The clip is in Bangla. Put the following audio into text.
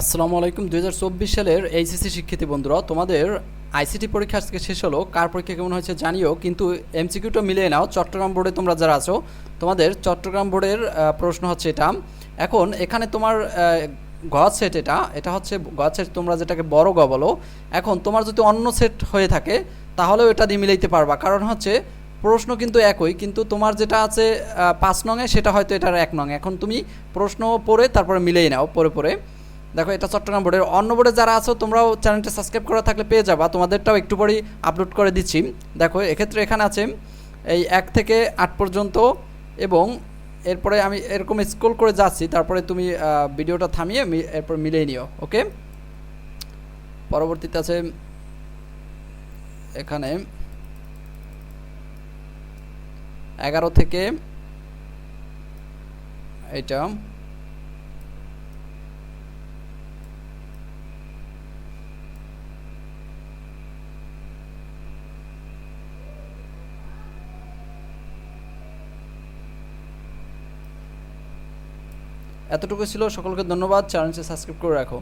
আসসালামু আলাইকুম। দু হাজার চব্বিশ সালের এইচএসসি শিক্ষার্থী বন্ধুরা, তোমাদের আইসিটি পরীক্ষা আজকে শেষ হলো। কার পরীক্ষা কেমন হয়েছে জানিও, কিন্তু এমসিকিউটা মিলিয়ে নাও। চট্টগ্রাম বোর্ডে তোমরা যারা আছো, তোমাদের চট্টগ্রাম বোর্ডের প্রশ্ন হচ্ছে এটা। এখন এখানে তোমার গ সেট এটা। এটা হচ্ছে গ সেট, তোমরা যেটাকে বড় গ বলো। এখন তোমার যদি অন্য সেট হয়ে থাকে, তাহলেও এটা দিয়ে মিলাইতে পারবা। কারণ হচ্ছে, প্রশ্ন কিন্তু একই, কিন্তু তোমার যেটা আছে পাঁচ নঙে সেটা হয়তো এটার এক নং। এখন তুমি প্রশ্ন পড়ে, তারপরে মিলিয়ে নাও পরে পরে দেখো, এটা চট্টগ্রাম বোর্ডের অন্য বোর্ডে যারা আছো, তোমরাও চ্যানেলটা সাবস্ক্রাইব করা থাকলে পেয়ে যাবা। তোমাদেরটাও একটু পরেই আপলোড করে দিচ্ছি। দেখো, এক্ষেত্রে এখানে আছে, এই এক থেকে আট পর্যন্ত এবং এরপরে আমি এরকম স্ক্রল করে যাচ্ছি, তারপরে তুমি ভিডিওটা থামিয়ে এরপর মিলিয়ে নিও ওকে পরবর্তীতে আছে, এখানে এগারো থেকে এটা এতটুকু ছিল। সকলকে ধন্যবাদ। চ্যানেলটি সাবস্ক্রাইব করে রাখো।